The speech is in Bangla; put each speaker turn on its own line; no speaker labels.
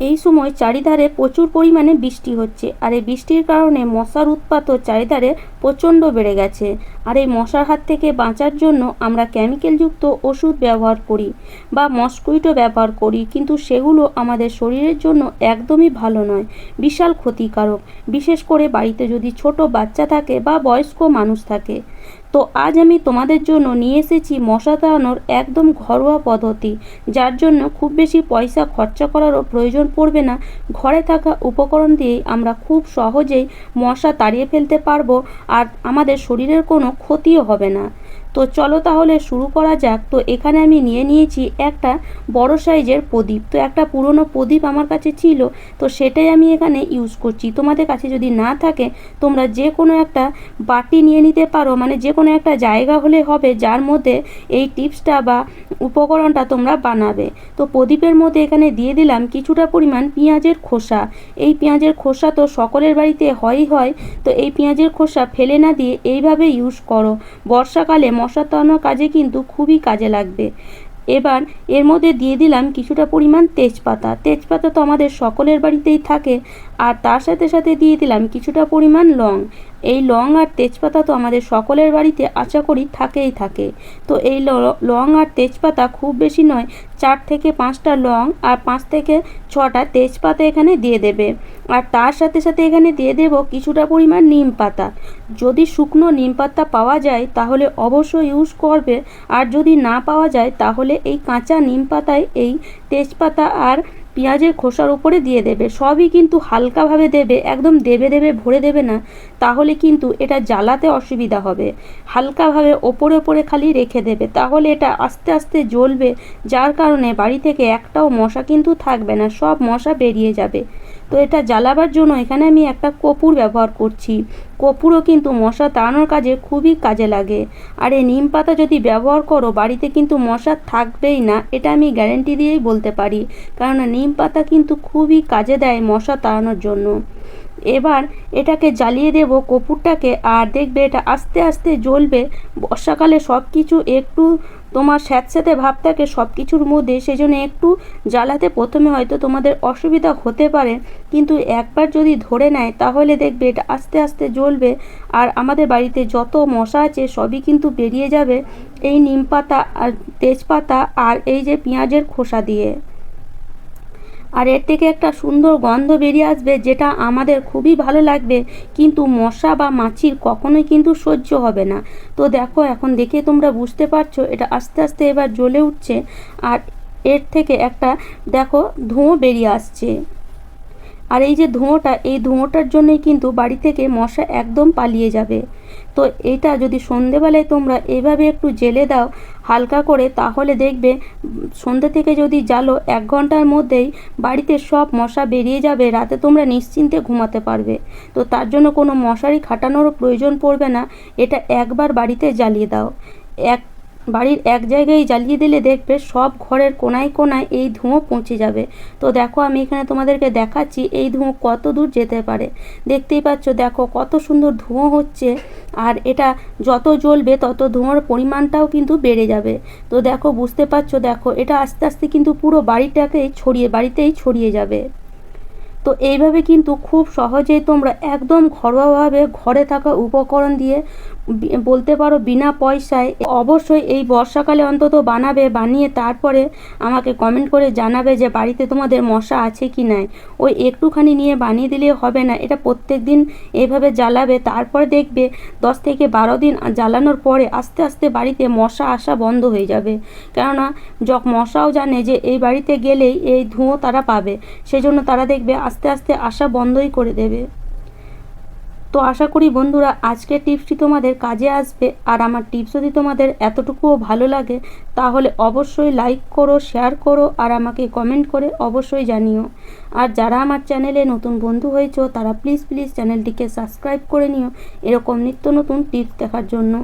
এই সময় চারিধারে প্রচুর পরিমাণে বৃষ্টি হচ্ছে, আর এই বৃষ্টির কারণে মশার উৎপাতও চারিধারে প্রচণ্ড বেড়ে গেছে। আর এই মশার হাত থেকে বাঁচার জন্য আমরা কেমিক্যালযুক্ত ওষুধ ব্যবহার করি বা মস্কুইটো ব্যবহার করি, কিন্তু সেগুলো আমাদের শরীরের জন্য একদমই ভালো নয়, বিশাল ক্ষতিকারক। বিশেষ করে বাড়িতে যদি ছোট বাচ্চা থাকে বা বয়স্ক মানুষ থাকে। তো আজ আমি তোমাদের জন্য নিয়ে এসেছি মশা তাড়ানোর একদম ঘরোয়া পদ্ধতি, যার জন্য খুব বেশি পয়সা খরচা করারও প্রয়োজন পড়বে না। ঘরে থাকা উপকরণ দিয়েই আমরা খুব সহজেই মশা তাড়িয়ে ফেলতে পারব, আর আমাদের শরীরের কোনো ক্ষতিও হবে না। তো চলো তাহলে শুরু করা যাক। তো এখানে আমি নিয়ে নিয়েছি একটা বড় সাইজের প্রদীপ। তো একটা পুরনো প্রদীপ আমার কাছে ছিল, তো সেটাই আমি এখানে ইউজ করছি। তোমাদের কাছে যদি না থাকে, তোমরা যে কোনো একটা বাটি নিয়ে নিতে পারো মানে যে কোনো একটা জায়গা হলে হবে, যার মধ্যে এই টিপসটা বা উপকরণটা তোমরা বানাবে। তো প্রদীপের মধ্যে এখানে দিয়ে দিলাম কিছুটা পরিমাণ পেঁয়াজের খোসা। এই পেঁয়াজের খোসা তো সকলের বাড়িতে হয়ই হয়, তো এই পেঁয়াজের খোসা ফেলে না দিয়ে এইভাবে ইউজ করো। বর্ষাকালে মশা তাড়ানোর কাজে কিন্তু খুবই কাজে লাগবে। এবার এর মধ্যে দিয়ে দিলাম কিছুটা পরিমাণ তেজপাতা। তেজপাতা তো আমাদের সকলের বাড়িতেই থাকে। আর তার সাথে সাথে দিয়ে দিলাম কিছুটা পরিমাণ লং। এই লং আর তেজপাতা তো আমাদের সকলের বাড়িতে আশা করি থাকেই থাকে। তো এই লং আর তেজপাতা খুব বেশি নয় চার থেকে পাঁচটা লং আর পাঁচ থেকে ছটা তেজপাতা এখানে দিয়ে দেবে। আর তার সাথে সাথে এখানে দিয়ে দেব কিছুটা পরিমাণ নিম পাতা। যদি শুকনো নিম পাতা পাওয়া যায়, তাহলে অবশ্যই ইউজ করবে। আর যদি না পাওয়া যায়, তাহলে এই কাঁচা নিম পাতায় এই তেজপাতা আর পেঁয়াজের খোসার উপরে দিয়ে দেবে। সবই কিন্তু হালকাভাবে দেবে, একদম দেবে দেবে, ভরে দেবে না। তাহলে কিন্তু এটা জ্বালাতে অসুবিধা হবে। হালকাভাবে ওপরে ওপরে খালি রেখে দেবে। তাহলে এটা আস্তে আস্তে জ্বলবে, যার কারণে বাড়ি থেকে একটাও মশা কিন্তু থাকবে না, সব মশা বেরিয়ে যাবে। তো এটা জ্বালাবার জন্য এখানে আমি একটা কপুর ব্যবহার করছি। কপুরও কিন্তু মশা তাড়ানোর কাজে খুবই কাজে লাগে। আর এই নিম পাতা যদি ব্যবহার করো, বাড়িতে কিন্তু মশা থাকবেই না, এটা আমি গ্যারেন্টি দিয়েই বলতে পারি। কারণ নিম পাতা কিন্তু খুবই কাজে দেয় মশা তাড়ানোর জন্য। এবার এটাকে জ্বালিয়ে দেব কপুরটাকে আর দেখবে এটা আস্তে আস্তে জ্বলবে। বর্ষাকালে সব কিছু একটু তোমার স্যাঁতস্যাঁতে ভাব থাকে সব কিছুর মধ্যে সেই জন্য একটু জ্বালাতে প্রথমে হয়তো তোমাদের অসুবিধা হতে পারে। কিন্তু একবার যদি ধরে নেয়, তাহলে দেখবে এটা আস্তে আস্তে জ্বলবে। আর আমাদের বাড়িতে যত মশা আছে, সবই কিন্তু বেরিয়ে যাবে। এই নিম পাতা আর তেজপাতা আর এই যে পেঁয়াজের খোসা দিয়ে। আর এর থেকে একটা সুন্দর গন্ধ বেরিয়ে আসবে যেটা আমাদের খুবই ভালো লাগবে। কিন্তু মশা বা মাছির কখনোই কিন্তু সহ্য হবে না। তো দেখো, এখন দেখে তোমরা বুঝতে পারছ, এটা আস্তে আস্তে এবার জ্বলে উঠছে। আর এর থেকে একটা, দেখো, ধোঁয়া বেরিয়ে আসছে। আর এই যে ধোঁয়াটা, এই ধোঁয়াটার জন্যই কিন্তু বাড়ি থেকে মশা একদম পালিয়ে যাবে। তো এটা যদি সন্ধেবেলায় তোমরা এভাবে একটু জেলে দাও, হালকা করে, তাহলে দেখবে সন্ধ্যে থেকে যদি জ্বালো, এক ঘণ্টার মধ্যেই বাড়িতে সব মশা বেরিয়ে যাবে, রাতে তোমরা নিশ্চিন্তে ঘুমাতে পারবে। তো তার জন্য কোনো মশারি খাটানোরও প্রয়োজন পড়বে না, এটা একবার বাড়িতে জ্বালিয়ে দাও। এক বাড়ির এক জায়গায় জ্বালিয়ে দিলে দেখবে সব ঘরের কোনায় কোনায় এই ধোঁয়া পৌঁছে যাবে। তো দেখো আমি এখানে তোমাদেরকে দেখাচ্ছি এই ধোঁয়া কত দূর যেতে পারে। দেখতেই পাচ্ছ, দেখো কত সুন্দর ধোঁয়া হচ্ছে আর এটা যত জ্বলবে তত ধোঁয়ার পরিমাণটাও কিন্তু বেড়ে যাবে। তো দেখো বুঝতে পারছ, দেখো এটা আস্তে আস্তে কিন্তু পুরো বাড়িটাকেই ছড়িয়ে, বাড়িতেই ছড়িয়ে যাবে। তো এইভাবে কিন্তু খুব সহজেই তোমরা একদম ঘরোয়াভাবে ঘরে থাকা উপকরণ দিয়ে বলতে পারো বিনা পয়সায় অবশ্যই এই বর্ষাকালে অন্তত বানাবে, বানিয়ে তারপরে আমাকে কমেন্ট করে জানাবে যে বাড়িতে তোমাদের মশা আছে কি নাই। ওই একটুখানি নিয়ে বানিয়ে দিলে হবে না, এটা প্রত্যেক দিন এইভাবে জ্বালাবে, তারপরে দেখবে দশ থেকে বারো দিন জ্বালানোর পরে আস্তে আস্তে বাড়িতে মশা আসা বন্ধ হয়ে যাবে। কেননা যখ মশাও জানে যে এই বাড়িতে গেলেই এই ধোঁয়া তারা পাবে, সেজন্য তারা দেখবে আস্তে আস্তে আসা বন্ধই করে দেবে। তো আশা করি বন্ধুরা, আজকের টিপসটি তোমাদের কাজে আসবে আর আমার টিপস যদি তোমাদের এতটুকুও ভালো লাগে, তাহলে অবশ্যই লাইক করো শেয়ার করো আর আমাকে কমেন্ট করে অবশ্যই জানিও। আর যারা আমার চ্যানেলে নতুন বন্ধু হয়েছ, তারা প্লিজ প্লিজ চ্যানেলটিকে সাবস্ক্রাইব করে নিও। এরকম নিত্য নতুন টিপস দেখার জন্য।